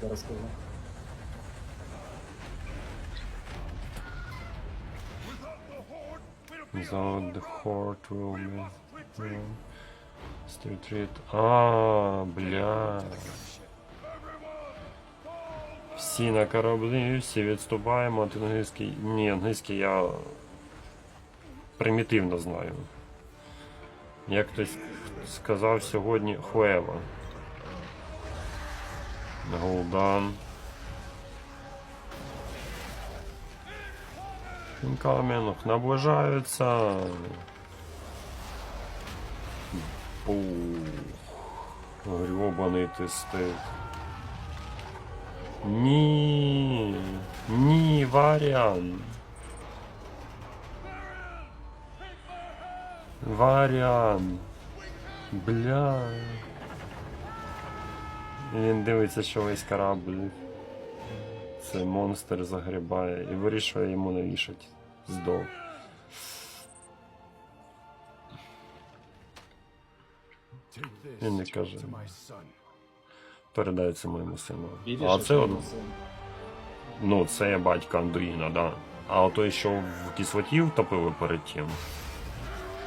зараз скажу. So the horde will be... yeah. Stay treat. А, бля. Всі на кораблі, всі відступаємо, от англійський. Ні, англійський я примітивно знаю. Як хтось сказав сьогодні Хуева. Голдан. Кам'янок наближаються. Пух. Грьобаний ти стик. Ні. Ні, Варіан. Варіан. Бля. І Він дивиться, що весь корабль. Цей монстр загрібає і вирішує йому навішати здох. Він не каже. Передається моєму сину. А це це? ну, це є батька Андуїна, да. А ото що в кислоті втопили перед тим,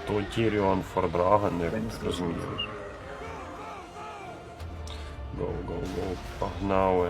то Тіріон Фордрагон, як не розумієш. go, go, go. Pognały.